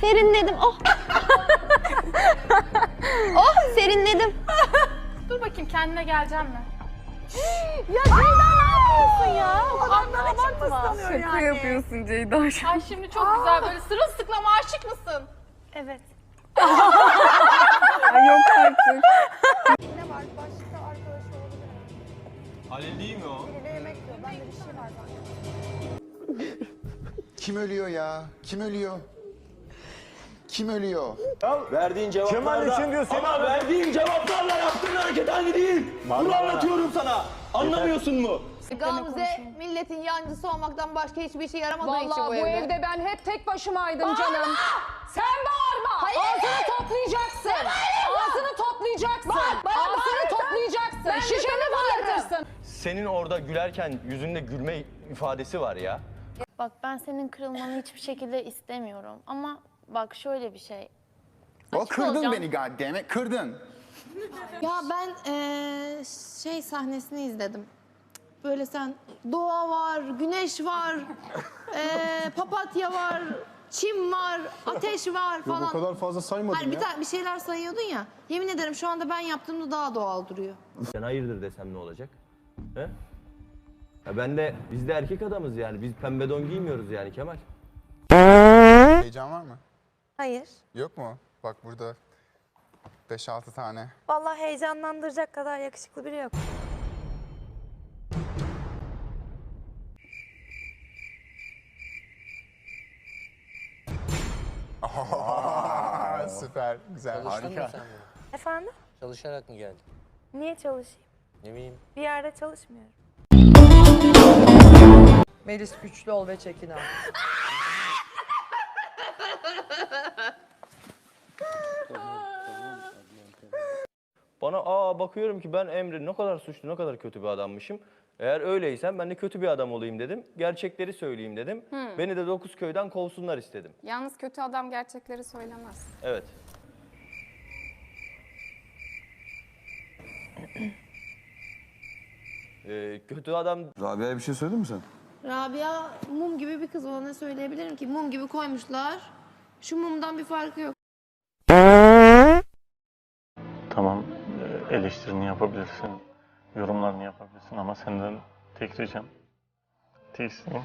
serinledim. Oh. oh serinledim. Dur bakayım kendine geleceğim mi? Ya Ceyda ne yapıyorsun ya? O kadar Aman abartma. Şaka yapıyorsun Ceyda. Ay şimdi çok güzel böyle sırılsıklam aşık mısın? Evet. Ay yok artık. Ne var? Başka arkadaş olabilir? Halil değil mi o? Biriyle yemek yiyor. Bende bir şey var zaten. Kim ölüyor ya? Kim ölüyor? Kim ölüyor? Verdiğin cevaplarla... Kemal için diyor, seni Ama aradı. verdiğin cevaplarla yaptığın hareket aynı değil. Bunu anlatıyorum sana. Anlamıyorsun mu? Gamze milletin yancısı olmaktan başka hiçbir şey yaramadığı için Vallahi bu, bu evde. evde ben hep tek başımaydım canım. Sen bağırma. Ağzını toplayacaksın. Ağzını toplayacaksın. Ağzını toplayacaksın. Şişeni fırlatırsın. Senin orada gülerken yüzünde gülme ifadesi var ya. Bak ben senin kırılmanı hiçbir şekilde istemiyorum. Ama bak şöyle bir şey. O Açık kırdın olacağım. beni goddammit, kırdın. Ya ben eee, şey sahnesini izledim. Böyle sen doğa var, güneş var, eee, papatya var, çim var, ateş var falan. O kadar fazla saymadım Hani bir, ya. ta- bir şeyler sayıyordun ya. Yemin ederim şu anda ben yaptığımda daha doğal duruyor. Sen hayırdır desem ne olacak? He? Ya ben de, biz de erkek adamız yani. Biz pembe don giymiyoruz yani Kemal. Heyecan var mı? Hayır. Yok mu? Bak burada 5-6 tane. Vallahi heyecanlandıracak kadar yakışıklı biri yok. Aa, süper, güzel, harika. Efendim? Çalışarak mı geldin? Niye çalışayım? Ne bileyim. Bir yerde çalışmıyorum. Melis güçlü ol ve çekin al. Bana aa bakıyorum ki ben Emre ne kadar suçlu, ne kadar kötü bir adammışım. Eğer öyleysen ben de kötü bir adam olayım dedim. Gerçekleri söyleyeyim dedim. Beni de dokuz köyden kovsunlar istedim. Yalnız kötü adam gerçekleri söylemez. Evet. Ee, kötü adam Rabia'ya bir şey söyledin mi sen? Rabia mum gibi bir kız ona ne söyleyebilirim ki? Mum gibi koymuşlar. Şu mumdan bir farkı yok. Tamam eleştirini yapabilirsin, yorumlarını yapabilirsin ama senden tek ricam, tek isteğim,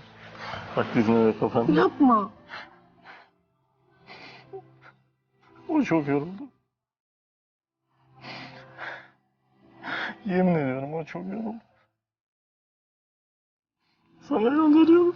bak dizine de kapan. Yapma. O çok yoruldu. Yemin ediyorum o çok yoruldu. Sana gönderiyorum.